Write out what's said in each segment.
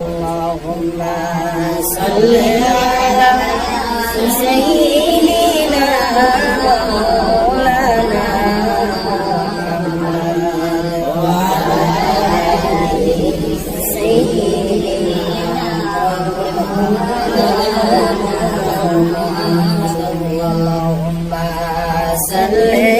اللهم صل على سيدنا مولانا محمد وعلى آله سيدنا اللهم صل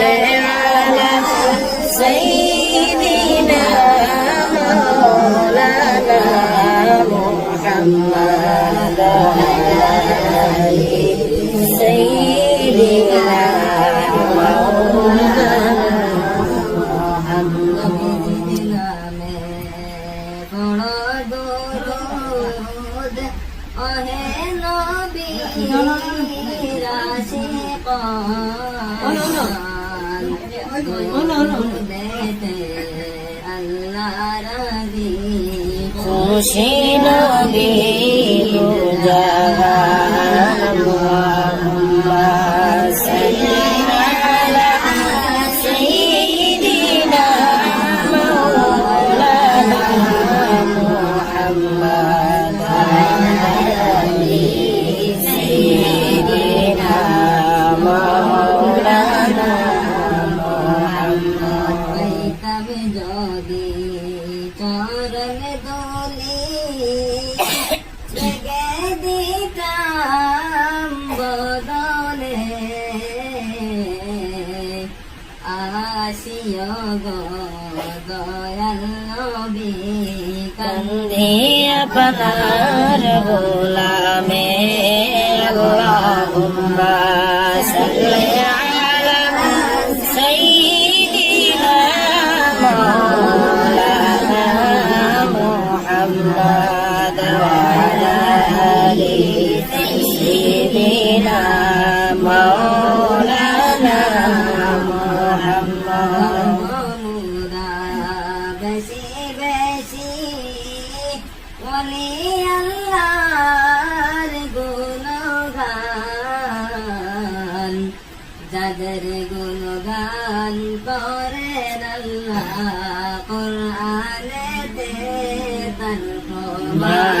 محمد وعلى آل سيدنا مولانا Oh no no no. Allah পাইতাবে যদি চরণ জগে দিতাম বদলে আসিও গো দয়াল নবী কান্দে আপনার গোলামে আল্লাহুম্মা সাল্লি আলা সাইয়্যিদিনা যাদের গুণগান করেন আল্লাহ কোরআনেতে তার প্রমাণ